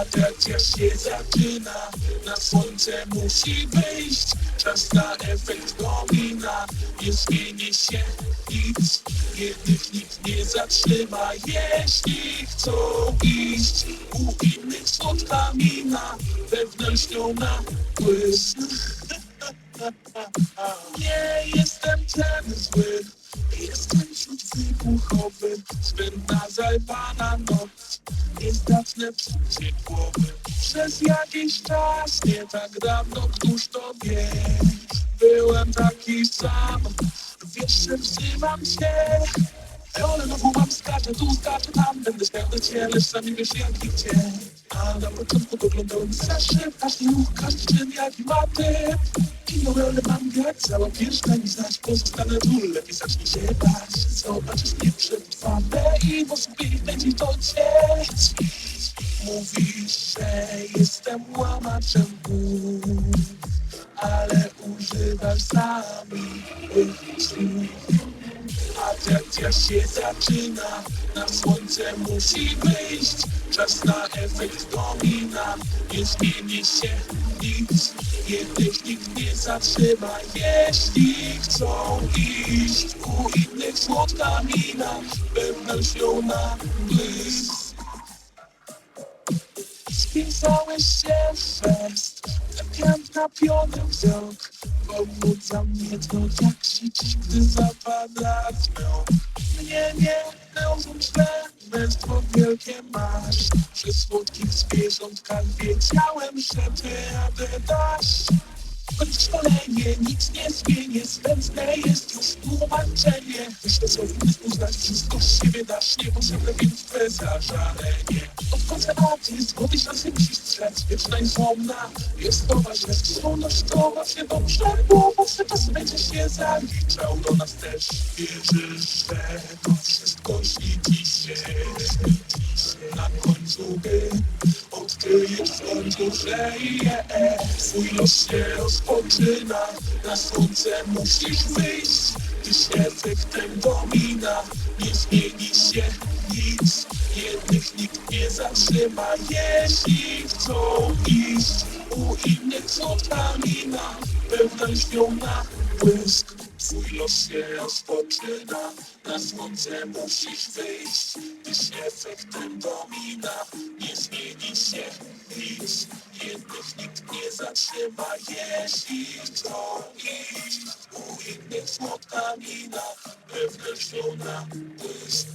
Atrakcja się zaczyna, na słońce musi wyjść. Czas na efekt domina, nie zmieni się nic. Jednych nikt nie zatrzyma, jeśli chcą iść. U innych słodka mina, wewnętrzniona błysk. Nie jestem ten zły, jestem wśród wybuchowy, psuć głowy przez jakiś czas, nie tak dawno, któż to wie. Byłem taki sam, wiesz, że wzywam cię. Ale znowu mam skaczę, tu skaczę, tam będę spełniać cię, lecz sami wiesz jak i gdzie. A na początku doglądałem za szyb, każdy ruch, każdy czyn, jaki ma typ. Kinąłem, mam jak cała pierzga nie znać, pozostanę tu, lepiej zacznij się bać. Zobaczysz mnie przed twarzą i w sobie będzie to ciec. Mówisz, że jestem łamaczem głów, ale używasz sami słów. Atrakcja się zaczyna, na słońce musi wyjść. Czas na efekt domina, nie zmieni się nic. Jednych nikt nie zatrzyma, jeśli chcą iść. U innych słodka mina, wewnętrzniona błysk. Spisałeś się w fest, tak napiony wzrok. Pobudza mnie to jak krzycz, gdy zapada tmą Mnie nie rozum źle, męstwo wielkie masz. Przy słodkich zwierzątkach wiedziałem, że ty radę dasz Choć szkolenie nic nie zmienię, zbędne jest już tłumaczenie. Myślę, co innych uznać, wszystko z siebie dasz Niepotrzebne więc twe zażalenie. Od konserwacji z głowy ślasy musisz strzec Wieczna i złomna jest to ważne. Słowność to właśnie dobrze Bo może czas będzie się zaliczał. Do nas też wierzysz, że to wszystko końcu, że je Twój los się rozpoczyna Na słońce musisz wyjść. Gdyż efektem domina Nie zmieni się nic. Jednych nikt nie zatrzyma Jeśli chcą iść. U innych słodka mina Wewnętrzniona błysk Twój los się rozpoczyna Na słońce musisz wyjść. Gdyż efektem domina Nie zmieni się nic. Jednych nikt nie zatrzyma Jeśli chcą iść. U innych słodka mina Wewnętrzniona błysk